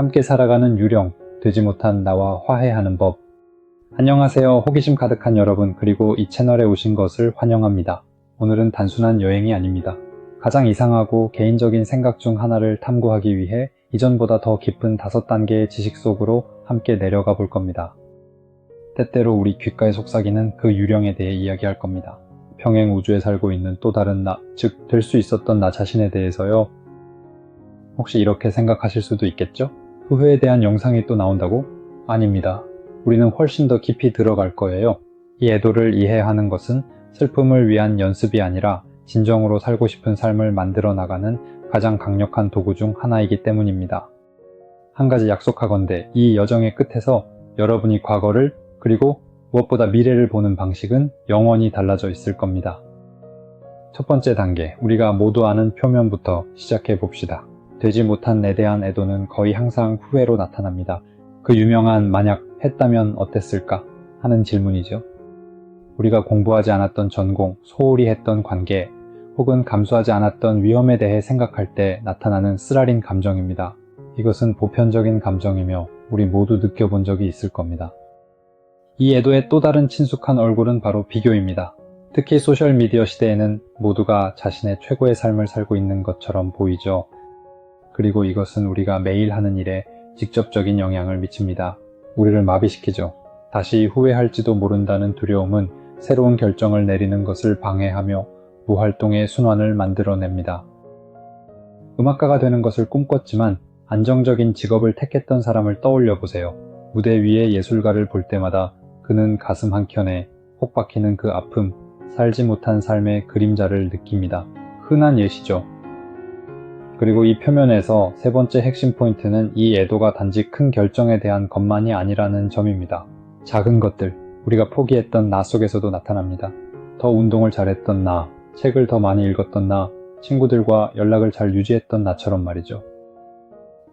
함께 살아가는 유령, 되지 못한 나와 화해하는 법. 안녕하세요. 호기심 가득한 여러분, 그리고 이 채널에 오신 것을 환영합니다. 오늘은 단순한 여행이 아닙니다. 가장 이상하고 개인적인 생각 중 하나를 탐구하기 위해 이전보다 더 깊은 다섯 단계의 지식 속으로 함께 내려가 볼 겁니다. 때때로 우리 귓가에 속삭이는 그 유령에 대해 이야기할 겁니다. 평행 우주에 살고 있는 또 다른 나, 즉, 될 수 있었던 나 자신에 대해서요. 혹시 이렇게 생각하실 수도 있겠죠? 후회에 대한 영상이 또 나온다고? 아닙니다. 우리는 훨씬 더 깊이 들어갈 거예요. 이 애도를 이해하는 것은 슬픔을 위한 연습이 아니라 진정으로 살고 싶은 삶을 만들어 나가는 가장 강력한 도구 중 하나이기 때문입니다. 한 가지 약속하건대 이 여정의 끝에서 여러분이 과거를 그리고 무엇보다 미래를 보는 방식은 영원히 달라져 있을 겁니다. 첫 번째 단계, 우리가 모두 아는 표면부터 시작해 봅시다. 되지 못한 내 대한 애도는 거의 항상 후회로 나타납니다. 그 유명한 만약 했다면 어땠을까 하는 질문이죠. 우리가 공부하지 않았던 전공, 소홀히 했던 관계, 혹은 감수하지 않았던 위험에 대해 생각할 때 나타나는 쓰라린 감정입니다. 이것은 보편적인 감정이며 우리 모두 느껴본 적이 있을 겁니다. 이 애도의 또 다른 친숙한 얼굴은 바로 비교입니다. 특히 소셜미디어 시대에는 모두가 자신의 최고의 삶을 살고 있는 것처럼 보이죠. 그리고 이것은 우리가 매일 하는 일에 직접적인 영향을 미칩니다. 우리를 마비시키죠. 다시 후회할지도 모른다는 두려움은 새로운 결정을 내리는 것을 방해하며 무활동의 순환을 만들어냅니다. 음악가가 되는 것을 꿈꿨지만 안정적인 직업을 택했던 사람을 떠올려 보세요. 무대 위에 예술가를 볼 때마다 그는 가슴 한켠에 혹 박히는 그 아픔, 살지 못한 삶의 그림자를 느낍니다. 흔한 예시죠. 그리고 이 표면에서 세 번째 핵심 포인트는 이 애도가 단지 큰 결정에 대한 것만이 아니라는 점입니다. 작은 것들, 우리가 포기했던 나 속에서도 나타납니다. 더 운동을 잘했던 나, 책을 더 많이 읽었던 나, 친구들과 연락을 잘 유지했던 나처럼 말이죠.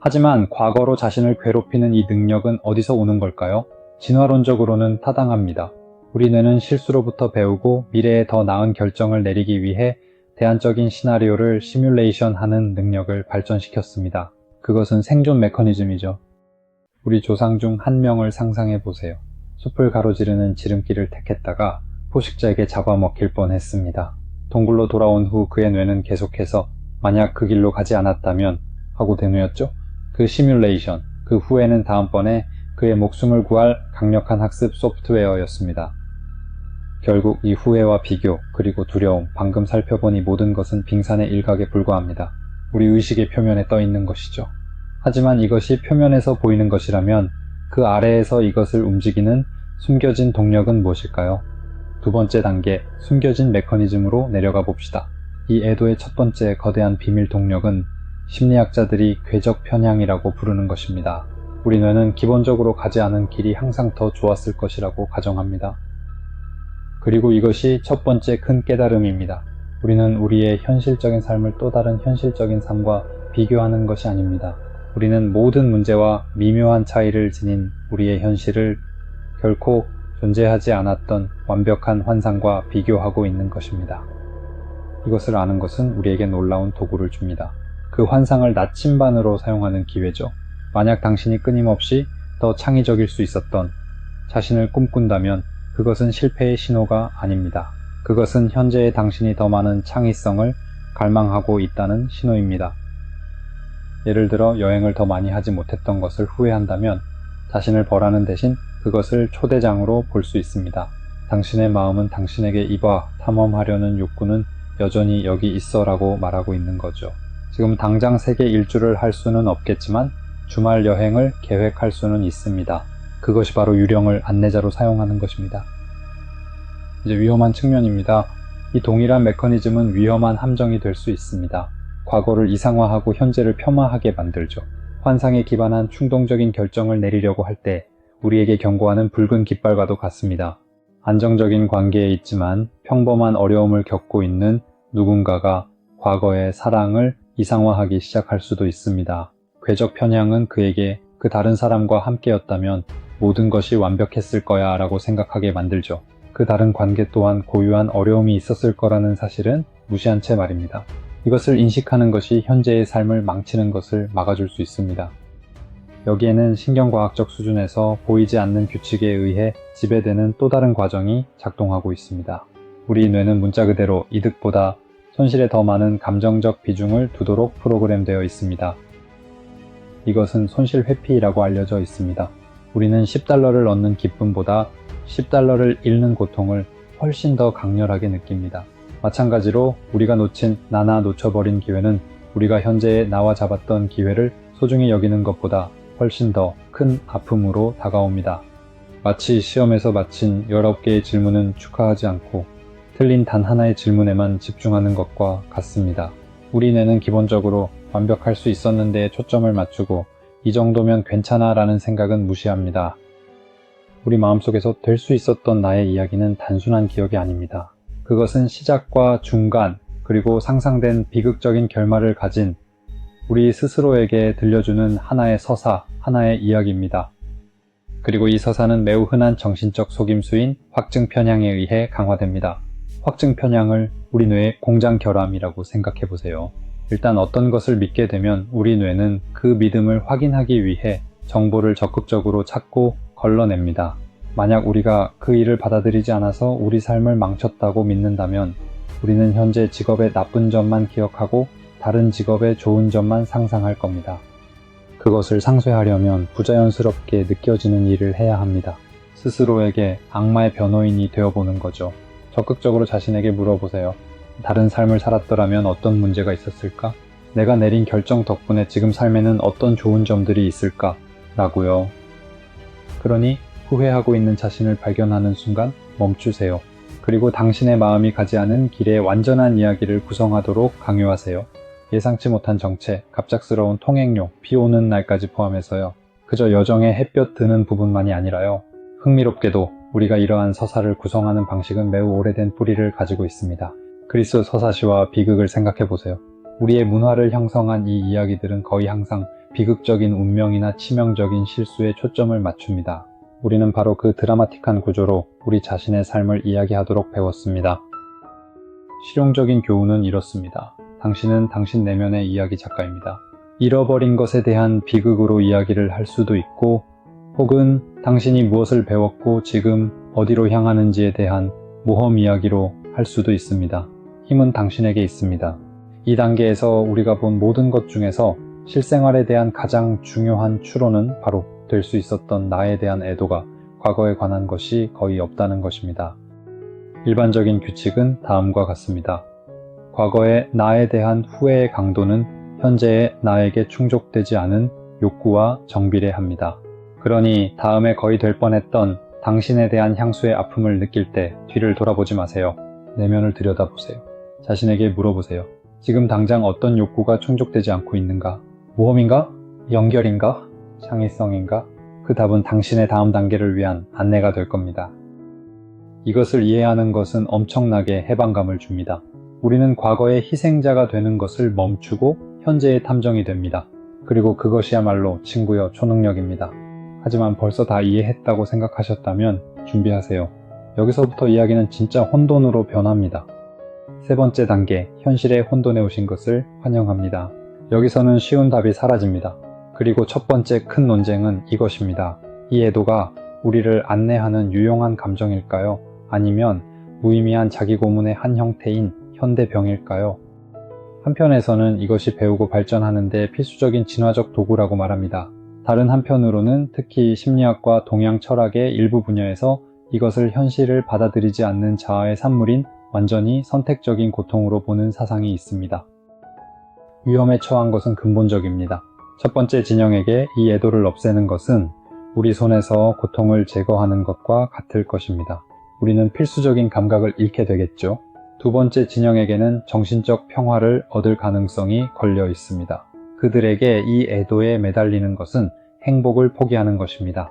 하지만 과거로 자신을 괴롭히는 이 능력은 어디서 오는 걸까요? 진화론적으로는 타당합니다. 우리 뇌는 실수로부터 배우고 미래에 더 나은 결정을 내리기 위해 대안적인 시나리오를 시뮬레이션 하는 능력을 발전시켰습니다. 그것은 생존 메커니즘이죠. 우리 조상 중 한 명을 상상해 보세요. 숲을 가로지르는 지름길을 택했다가 포식자에게 잡아먹힐 뻔 했습니다. 동굴로 돌아온 후 그의 뇌는 계속해서 만약 그 길로 가지 않았다면 하고 되뇌었죠. 그 시뮬레이션, 그 후에는 다음번에 그의 목숨을 구할 강력한 학습 소프트웨어였습니다. 결국 이 후회와 비교, 그리고 두려움, 방금 살펴본 이 모든 것은 빙산의 일각에 불과합니다. 우리 의식의 표면에 떠 있는 것이죠. 하지만 이것이 표면에서 보이는 것이라면 그 아래에서 이것을 움직이는 숨겨진 동력은 무엇일까요? 두 번째 단계, 숨겨진 메커니즘으로 내려가 봅시다. 이 애도의 첫 번째 거대한 비밀 동력은 심리학자들이 궤적 편향이라고 부르는 것입니다. 우리 뇌는 기본적으로 가지 않은 길이 항상 더 좋았을 것이라고 가정합니다. 그리고 이것이 첫 번째 큰 깨달음입니다. 우리는 우리의 현실적인 삶을 또 다른 현실적인 삶과 비교하는 것이 아닙니다. 우리는 모든 문제와 미묘한 차이를 지닌 우리의 현실을 결코 존재하지 않았던 완벽한 환상과 비교하고 있는 것입니다. 이것을 아는 것은 우리에게 놀라운 도구를 줍니다. 그 환상을 나침반으로 사용하는 기회죠. 만약 당신이 끊임없이 더 창의적일 수 있었던 자신을 꿈꾼다면 그것은 실패의 신호가 아닙니다. 그것은 현재의 당신이 더 많은 창의성을 갈망하고 있다는 신호입니다. 예를 들어 여행을 더 많이 하지 못했던 것을 후회한다면 자신을 벌하는 대신 그것을 초대장으로 볼 수 있습니다. 당신의 마음은 당신에게 이봐 탐험하려는 욕구는 여전히 여기 있어 라고 말하고 있는 거죠. 지금 당장 세계 일주를 할 수는 없겠지만 주말 여행을 계획할 수는 있습니다. 그것이 바로 유령을 안내자로 사용하는 것입니다. 이제 위험한 측면입니다. 이 동일한 메커니즘은 위험한 함정이 될 수 있습니다. 과거를 이상화하고 현재를 폄하하게 만들죠. 환상에 기반한 충동적인 결정을 내리려고 할 때 우리에게 경고하는 붉은 깃발과도 같습니다. 안정적인 관계에 있지만 평범한 어려움을 겪고 있는 누군가가 과거의 사랑을 이상화하기 시작할 수도 있습니다. 궤적 편향은 그에게 그 다른 사람과 함께였다면 모든 것이 완벽했을 거야 라고 생각하게 만들죠. 그 다른 관계 또한 고유한 어려움이 있었을 거라는 사실은 무시한 채 말입니다. 이것을 인식하는 것이 현재의 삶을 망치는 것을 막아줄 수 있습니다. 여기에는 신경과학적 수준에서 보이지 않는 규칙에 의해 지배되는 또 다른 과정이 작동하고 있습니다. 우리 뇌는 문자 그대로 이득보다 손실에 더 많은 감정적 비중을 두도록 프로그램되어 있습니다. 이것은 손실 회피라고 알려져 있습니다. 우리는 10달러를 얻는 기쁨보다 10달러를 잃는 고통을 훨씬 더 강렬하게 느낍니다. 마찬가지로 우리가 놓친 나나 놓쳐버린 기회는 우리가 현재의 나와 잡았던 기회를 소중히 여기는 것보다 훨씬 더 큰 아픔으로 다가옵니다. 마치 시험에서 마친 19개의 질문은 축하하지 않고 틀린 단 하나의 질문에만 집중하는 것과 같습니다. 우리 뇌는 기본적으로 완벽할 수 있었는데 초점을 맞추고 이 정도면 괜찮아 라는 생각은 무시합니다. 우리 마음속에서 될 수 있었던 나의 이야기는 단순한 기억이 아닙니다. 그것은 시작과 중간, 그리고 상상된 비극적인 결말을 가진 우리 스스로에게 들려주는 하나의 서사, 하나의 이야기입니다. 그리고 이 서사는 매우 흔한 정신적 속임수인 확증 편향에 의해 강화됩니다. 확증 편향을 우리 뇌의 공장 결함이라고 생각해 보세요. 일단 어떤 것을 믿게 되면 우리 뇌는 그 믿음을 확인하기 위해 정보를 적극적으로 찾고 걸러냅니다. 만약 우리가 그 일을 받아들이지 않아서 우리 삶을 망쳤다고 믿는다면 우리는 현재 직업의 나쁜 점만 기억하고 다른 직업의 좋은 점만 상상할 겁니다. 그것을 상쇄하려면 부자연스럽게 느껴지는 일을 해야 합니다. 스스로에게 악마의 변호인이 되어보는 거죠. 적극적으로 자신에게 물어보세요. 다른 삶을 살았더라면 어떤 문제가 있었을까? 내가 내린 결정 덕분에 지금 삶에는 어떤 좋은 점들이 있을까? 라고요. 그러니 후회하고 있는 자신을 발견하는 순간 멈추세요. 그리고 당신의 마음이 가지 않은 길의 완전한 이야기를 구성하도록 강요하세요. 예상치 못한 정체, 갑작스러운 통행료, 비 오는 날까지 포함해서요. 그저 여정의 햇볕 드는 부분만이 아니라요. 흥미롭게도 우리가 이러한 서사를 구성하는 방식은 매우 오래된 뿌리를 가지고 있습니다. 그리스 서사시와 비극을 생각해 보세요. 우리의 문화를 형성한 이 이야기들은 거의 항상 비극적인 운명이나 치명적인 실수에 초점을 맞춥니다. 우리는 바로 그 드라마틱한 구조로 우리 자신의 삶을 이야기하도록 배웠습니다. 실용적인 교훈은 이렇습니다. 당신은 당신 내면의 이야기 작가입니다. 잃어버린 것에 대한 비극으로 이야기를 할 수도 있고, 혹은 당신이 무엇을 배웠고 지금 어디로 향하는지에 대한 모험 이야기로 할 수도 있습니다. 힘은 당신에게 있습니다. 이 단계에서 우리가 본 모든 것 중에서 실생활에 대한 가장 중요한 추론은 바로 될 수 있었던 나에 대한 애도가 과거에 관한 것이 거의 없다는 것입니다. 일반적인 규칙은 다음과 같습니다. 과거의 나에 대한 후회의 강도는 현재의 나에게 충족되지 않은 욕구와 정비례합니다. 그러니 다음에 거의 될 뻔했던 당신에 대한 향수의 아픔을 느낄 때 뒤를 돌아보지 마세요. 내면을 들여다보세요. 자신에게 물어보세요. 지금 당장 어떤 욕구가 충족되지 않고 있는가? 모험인가? 연결인가? 창의성인가? 그 답은 당신의 다음 단계를 위한 안내가 될 겁니다. 이것을 이해하는 것은 엄청나게 해방감을 줍니다. 우리는 과거의 희생자가 되는 것을 멈추고 현재의 탐정이 됩니다. 그리고 그것이야말로 친구여 초능력입니다. 하지만 벌써 다 이해했다고 생각하셨다면 준비하세요. 여기서부터 이야기는 진짜 혼돈으로 변합니다. 세 번째 단계, 현실의 혼돈에 오신 것을 환영합니다. 여기서는 쉬운 답이 사라집니다. 그리고 첫 번째 큰 논쟁은 이것입니다. 이 애도가 우리를 안내하는 유용한 감정일까요? 아니면 무의미한 자기 고문의 한 형태인 현대병일까요? 한편에서는 이것이 배우고 발전하는데 필수적인 진화적 도구라고 말합니다. 다른 한편으로는 특히 심리학과 동양 철학의 일부 분야에서 이것을 현실을 받아들이지 않는 자아의 산물인 완전히 선택적인 고통으로 보는 사상이 있습니다. 위험에 처한 것은 근본적입니다. 첫 번째 진영에게 이 애도를 없애는 것은 우리 손에서 고통을 제거하는 것과 같을 것입니다. 우리는 필수적인 감각을 잃게 되겠죠. 두 번째 진영에게는 정신적 평화를 얻을 가능성이 걸려 있습니다. 그들에게 이 애도에 매달리는 것은 행복을 포기하는 것입니다.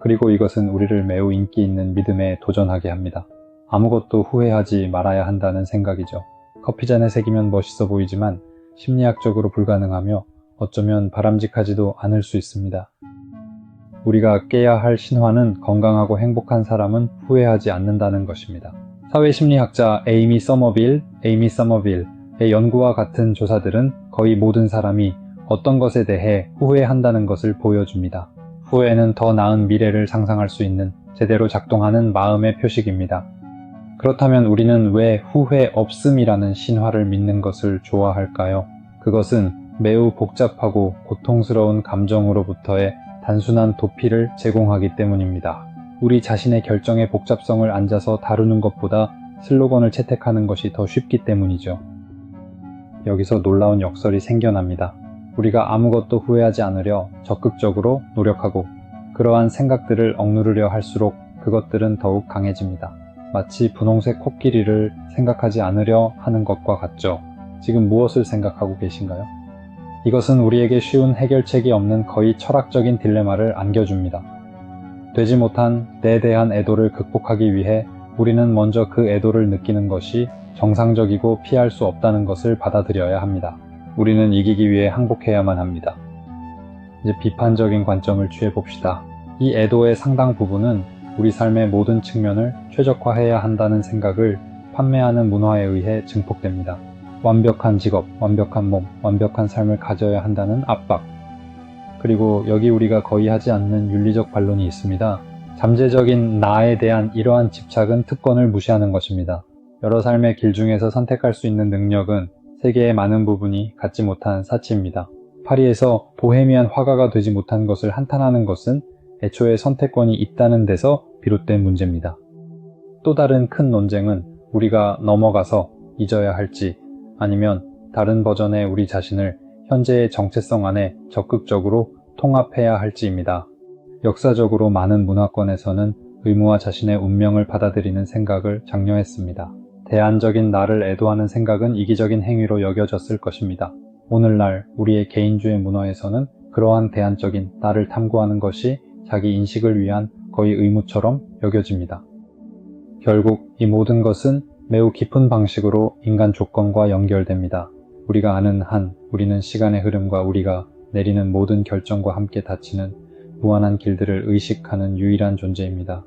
그리고 이것은 우리를 매우 인기 있는 믿음에 도전하게 합니다. 아무것도 후회하지 말아야 한다는 생각이죠. 커피잔에 새기면 멋있어 보이지만 심리학적으로 불가능하며 어쩌면 바람직하지도 않을 수 있습니다. 우리가 깨야 할 신화는 건강하고 행복한 사람은 후회하지 않는다는 것입니다. 사회심리학자 에이미 서머빌, 에이미 서머빌의 연구와 같은 조사들은 거의 모든 사람이 어떤 것에 대해 후회한다는 것을 보여줍니다. 후회는 더 나은 미래를 상상할 수 있는 제대로 작동하는 마음의 표식입니다. 그렇다면 우리는 왜 후회 없음이라는 신화를 믿는 것을 좋아할까요? 그것은 매우 복잡하고 고통스러운 감정으로부터의 단순한 도피를 제공하기 때문입니다. 우리 자신의 결정의 복잡성을 앉아서 다루는 것보다 슬로건을 채택하는 것이 더 쉽기 때문이죠. 여기서 놀라운 역설이 생겨납니다. 우리가 아무것도 후회하지 않으려 적극적으로 노력하고 그러한 생각들을 억누르려 할수록 그것들은 더욱 강해집니다. 마치 분홍색 코끼리를 생각하지 않으려 하는 것과 같죠. 지금 무엇을 생각하고 계신가요? 이것은 우리에게 쉬운 해결책이 없는 거의 철학적인 딜레마를 안겨줍니다. 되지 못한 때에 대한 애도를 극복하기 위해 우리는 먼저 그 애도를 느끼는 것이 정상적이고 피할 수 없다는 것을 받아들여야 합니다. 우리는 이기기 위해 항복해야만 합니다. 이제 비판적인 관점을 취해 봅시다. 이 애도의 상당 부분은 우리 삶의 모든 측면을 최적화해야 한다는 생각을 판매하는 문화에 의해 증폭됩니다. 완벽한 직업, 완벽한 몸, 완벽한 삶을 가져야 한다는 압박. 그리고 여기 우리가 거의 하지 않는 윤리적 반론이 있습니다. 잠재적인 나에 대한 이러한 집착은 특권을 무시하는 것입니다. 여러 삶의 길 중에서 선택할 수 있는 능력은 세계의 많은 부분이 갖지 못한 사치입니다. 파리에서 보헤미안 화가가 되지 못한 것을 한탄하는 것은 애초에 선택권이 있다는 데서 비롯된 문제입니다. 또 다른 큰 논쟁은 우리가 넘어가서 잊어야 할지 아니면 다른 버전의 우리 자신을 현재의 정체성 안에 적극적으로 통합해야 할지입니다. 역사적으로 많은 문화권에서는 의무와 자신의 운명을 받아들이는 생각을 장려했습니다. 대안적인 나를 애도하는 생각은 이기적인 행위로 여겨졌을 것입니다. 오늘날 우리의 개인주의 문화에서는 그러한 대안적인 나를 탐구하는 것이 자기 인식을 위한 거의 의무처럼 여겨집니다. 결국 이 모든 것은 매우 깊은 방식으로 인간 조건과 연결됩니다. 우리가 아는 한 우리는 시간의 흐름과 우리가 내리는 모든 결정과 함께 닫히는 무한한 길들을 의식하는 유일한 존재입니다.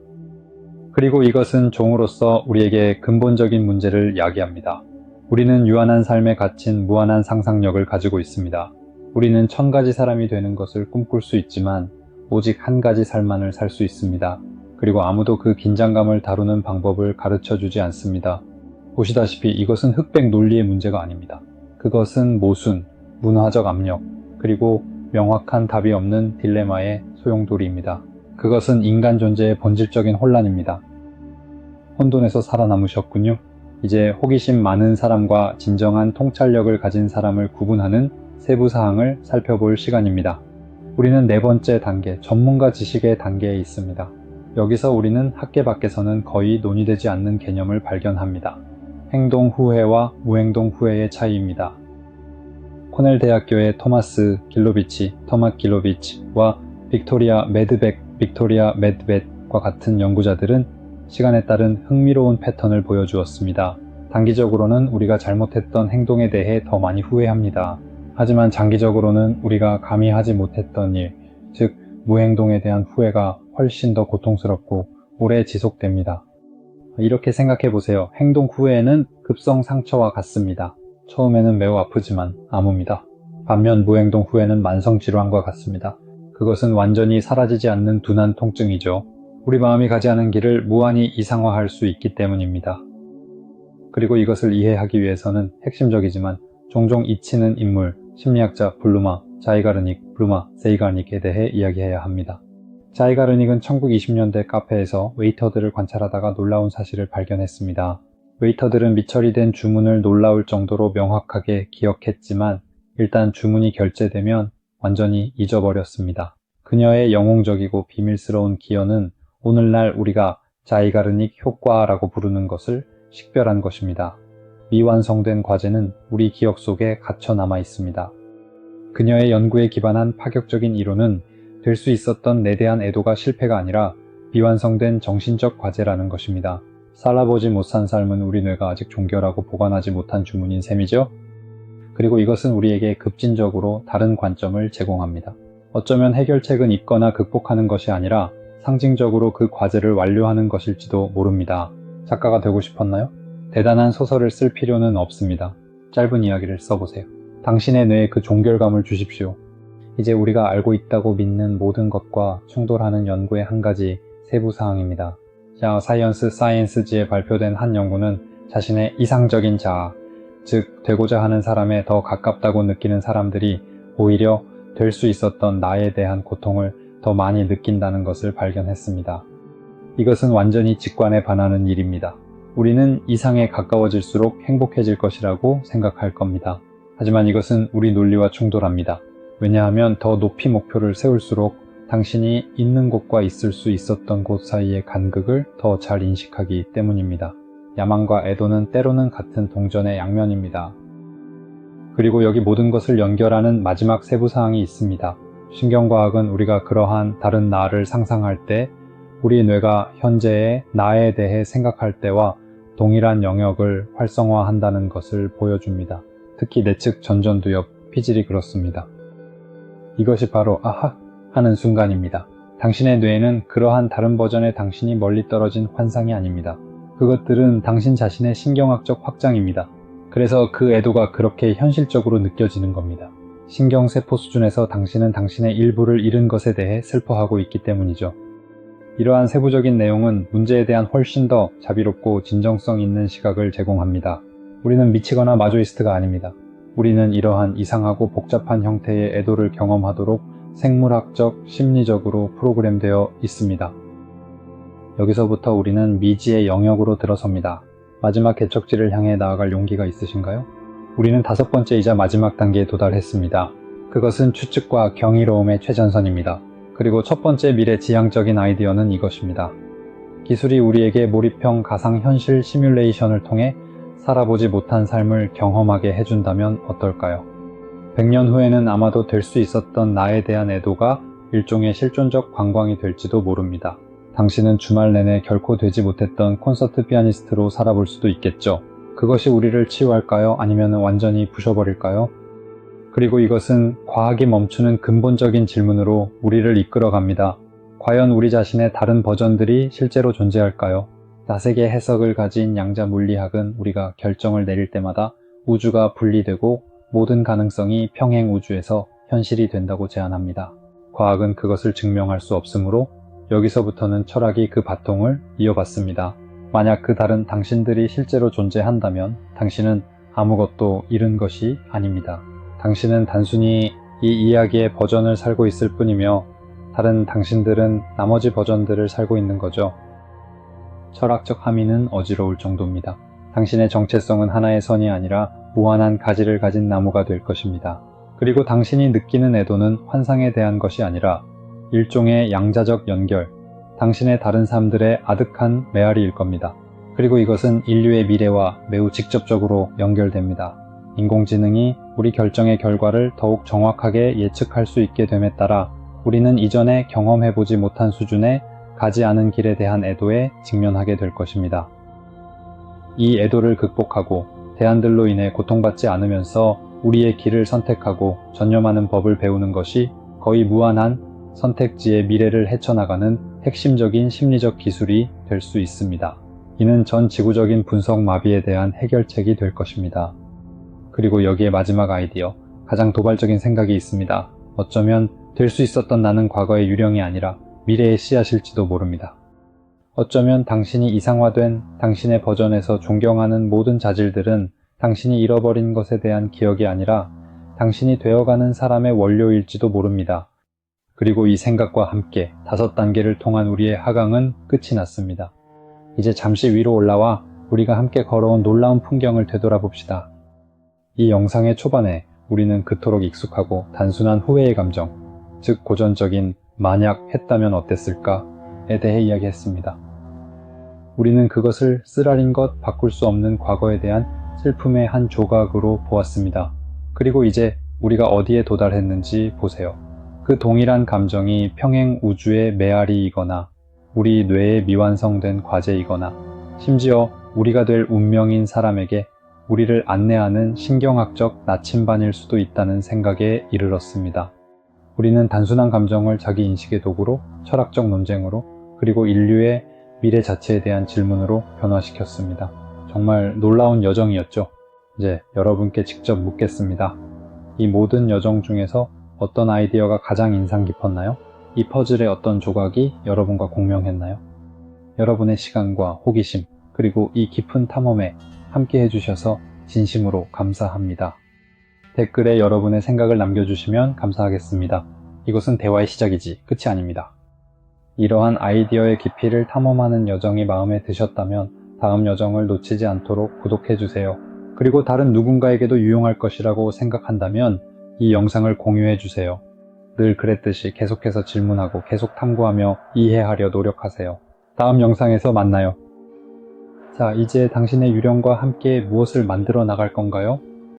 그리고 이것은 종으로서 우리에게 근본적인 문제를 야기합니다. 우리는 유한한 삶에 갇힌 무한한 상상력을 가지고 있습니다. 우리는 천 가지 사람이 되는 것을 꿈꿀 수 있지만 오직 한 가지 삶만을 살 수 있습니다. 그리고 아무도 그 긴장감을 다루는 방법을 가르쳐 주지 않습니다. 보시다시피 이것은 흑백 논리의 문제가 아닙니다. 그것은 모순, 문화적 압력, 그리고 명확한 답이 없는 딜레마의 소용돌이입니다. 그것은 인간 존재의 본질적인 혼란입니다. 혼돈에서 살아남으셨군요. 이제 호기심 많은 사람과 진정한 통찰력을 가진 사람을 구분하는 세부 사항을 살펴볼 시간입니다. 우리는 네 번째 단계, 전문가 지식의 단계에 있습니다. 여기서 우리는 학계 밖에서는 거의 논의되지 않는 개념을 발견합니다. 행동 후회와 무행동 후회의 차이입니다. 코넬 대학교의 토마스 길로비치, 터마 길로비치와 빅토리아 매드백, 빅토리아 매드벳과 같은 연구자들은 시간에 따른 흥미로운 패턴을 보여주었습니다. 단기적으로는 우리가 잘못했던 행동에 대해 더 많이 후회합니다. 하지만 장기적으로는 우리가 감히 하지 못했던 일, 즉 무행동에 대한 후회가 훨씬 더 고통스럽고 오래 지속됩니다. 이렇게 생각해 보세요. 행동 후회는 급성 상처와 같습니다. 처음에는 매우 아프지만 아뭅니다. 반면 무행동 후회는 만성 질환과 같습니다. 그것은 완전히 사라지지 않는 둔한 통증이죠. 우리 마음이 가지 않은 길을 무한히 이상화할 수 있기 때문입니다. 그리고 이것을 이해하기 위해서는 핵심적이지만 종종 잊히는 인물, 심리학자 블루마, 자이가르닉, 블루마, 세이가르닉에 대해 이야기해야 합니다. 자이가르닉은 1920년대 카페에서 웨이터들을 관찰하다가 놀라운 사실을 발견했습니다. 웨이터들은 미처리 된 주문을 놀라울 정도로 명확하게 기억했지만 일단 주문이 결제되면 완전히 잊어버렸습니다. 그녀의 영웅적이고 비밀스러운 기여는 오늘날 우리가 자이가르닉 효과라고 부르는 것을 식별한 것입니다. 미완성된 과제는 우리 기억 속에 갇혀 남아 있습니다. 그녀의 연구에 기반한 파격적인 이론은 될 수 있었던 내 대한 애도가 실패가 아니라 미완성된 정신적 과제라는 것입니다. 살아보지 못한 삶은 우리 뇌가 아직 종결하고 보관하지 못한 주문인 셈이죠? 그리고 이것은 우리에게 급진적으로 다른 관점을 제공합니다. 어쩌면 해결책은 있거나 극복하는 것이 아니라 상징적으로 그 과제를 완료하는 것일지도 모릅니다. 작가가 되고 싶었나요? 대단한 소설을 쓸 필요는 없습니다. 짧은 이야기를 써보세요. 당신의 뇌에 그 종결감을 주십시오. 이제 우리가 알고 있다고 믿는 모든 것과 충돌하는 연구의 한 가지 세부 사항입니다. 자, 사이언스 사이언스지에 발표된 한 연구는 자신의 이상적인 자아, 즉 되고자 하는 사람에 더 가깝다고 느끼는 사람들이 오히려 될 수 있었던 나에 대한 고통을 더 많이 느낀다는 것을 발견했습니다. 이것은 완전히 직관에 반하는 일입니다. 우리는 이상에 가까워질수록 행복해질 것이라고 생각할 겁니다. 하지만 이것은 우리 논리와 충돌합니다. 왜냐하면 더 높이 목표를 세울수록 당신이 있는 곳과 있을 수 있었던 곳 사이의 간극을 더 잘 인식하기 때문입니다. 야망과 애도는 때로는 같은 동전의 양면입니다. 그리고 여기 모든 것을 연결하는 마지막 세부 사항이 있습니다. 신경과학은 우리가 그러한 다른 나를 상상할 때 우리 뇌가 현재의 나에 대해 생각할 때와 동일한 영역을 활성화한다는 것을 보여줍니다. 특히 내측 전전두엽 피질이 그렇습니다. 이것이 바로 아하 하는 순간입니다. 당신의 뇌에는 그러한 다른 버전의 당신이 멀리 떨어진 환상이 아닙니다. 그것들은 당신 자신의 신경학적 확장입니다. 그래서 그 애도가 그렇게 현실적으로 느껴지는 겁니다. 신경세포 수준에서 당신은 당신의 일부를 잃은 것에 대해 슬퍼하고 있기 때문이죠. 이러한 세부적인 내용은 문제에 대한 훨씬 더 자비롭고 진정성 있는 시각을 제공합니다. 우리는 미치거나 마조이스트가 아닙니다. 우리는 이러한 이상하고 복잡한 형태의 애도를 경험하도록 생물학적, 심리적으로 프로그램되어 있습니다. 여기서부터 우리는 미지의 영역으로 들어섭니다. 마지막 개척지를 향해 나아갈 용기가 있으신가요? 우리는 다섯 번째이자 마지막 단계에 도달했습니다. 그것은 추측과 경이로움의 최전선입니다. 그리고 첫 번째 미래 지향적인 아이디어는 이것입니다. 기술이 우리에게 몰입형 가상현실 시뮬레이션을 통해 살아보지 못한 삶을 경험하게 해준다면 어떨까요? 100년 후에는 아마도 될 수 있었던 나에 대한 애도가 일종의 실존적 관광이 될지도 모릅니다. 당신은 주말 내내 결코 되지 못했던 콘서트 피아니스트로 살아볼 수도 있겠죠. 그것이 우리를 치유할까요? 아니면 완전히 부셔버릴까요? 그리고 이것은 과학이 멈추는 근본적인 질문으로 우리를 이끌어 갑니다. 과연 우리 자신의 다른 버전들이 실제로 존재할까요? 낯에게 해석을 가진 양자 물리학은 우리가 결정을 내릴 때마다 우주가 분리되고 모든 가능성이 평행 우주에서 현실이 된다고 제안합니다. 과학은 그것을 증명할 수 없으므로 여기서부터는 철학이 그 바통을 이어받습니다. 만약 그 다른 당신들이 실제로 존재한다면 당신은 아무것도 잃은 것이 아닙니다. 당신은 단순히 이 이야기의 버전을 살고 있을 뿐이며 다른 당신들은 나머지 버전들을 살고 있는 거죠. 철학적 함의는 어지러울 정도입니다. 당신의 정체성은 하나의 선이 아니라 무한한 가지를 가진 나무가 될 것입니다. 그리고 당신이 느끼는 애도는 환상에 대한 것이 아니라 일종의 양자적 연결, 당신의 다른 삶들의 아득한 메아리일 겁니다. 그리고 이것은 인류의 미래와 매우 직접적으로 연결됩니다. 인공지능이 우리 결정의 결과를 더욱 정확하게 예측할 수 있게 됨에 따라 우리는 이전에 경험해보지 못한 수준의 가지 않은 길에 대한 애도에 직면하게 될 것입니다. 이 애도를 극복하고 대안들로 인해 고통받지 않으면서 우리의 길을 선택하고 전념하는 법을 배우는 것이 거의 무한한 선택지의 미래를 헤쳐나가는 핵심적인 심리적 기술이 될 수 있습니다. 이는 전 지구적인 분석 마비에 대한 해결책이 될 것입니다. 그리고 여기에 마지막 아이디어, 가장 도발적인 생각이 있습니다. 어쩌면 될 수 있었던 나는 과거의 유령이 아니라 미래의 씨앗일지도 모릅니다. 어쩌면 당신이 이상화된 당신의 버전에서 존경하는 모든 자질들은 당신이 잃어버린 것에 대한 기억이 아니라 당신이 되어가는 사람의 원료일지도 모릅니다. 그리고 이 생각과 함께 다섯 단계를 통한 우리의 하강은 끝이 났습니다. 이제 잠시 위로 올라와 우리가 함께 걸어온 놀라운 풍경을 되돌아봅시다. 이 영상의 초반에 우리는 그토록 익숙하고 단순한 후회의 감정, 즉 고전적인 만약 했다면 어땠을까에 대해 이야기했습니다. 우리는 그것을 쓰라린 것 바꿀 수 없는 과거에 대한 슬픔의 한 조각으로 보았습니다. 그리고 이제 우리가 어디에 도달했는지 보세요. 그 동일한 감정이 평행 우주의 메아리이거나 우리 뇌에 미완성된 과제이거나 심지어 우리가 될 운명인 사람에게 우리를 안내하는 신경학적 나침반일 수도 있다는 생각에 이르렀습니다. 우리는 단순한 감정을 자기 인식의 도구로 철학적 논쟁으로 그리고 인류의 미래 자체에 대한 질문으로 변화시켰습니다. 정말 놀라운 여정이었죠. 이제 여러분께 직접 묻겠습니다. 이 모든 여정 중에서 어떤 아이디어가 가장 인상 깊었나요? 이 퍼즐의 어떤 조각이 여러분과 공명했나요? 여러분의 시간과 호기심, 그리고 이 깊은 탐험에 함께 해주셔서 진심으로 감사합니다. 댓글에 여러분의 생각을 남겨주시면 감사하겠습니다. 이것은 대화의 시작이지 끝이 아닙니다. 이러한 아이디어의 깊이를 탐험하는 여정이 마음에 드셨다면 다음 여정을 놓치지 않도록 구독해주세요. 그리고 다른 누군가에게도 유용할 것이라고 생각한다면 이 영상을 공유해주세요. 늘 그랬듯이 계속해서 질문하고 계속 탐구하며 이해하려 노력하세요. 다음 영상에서 만나요. 자, 이제 당신의 유령과 함께 무엇을 만들어 나갈 건가요?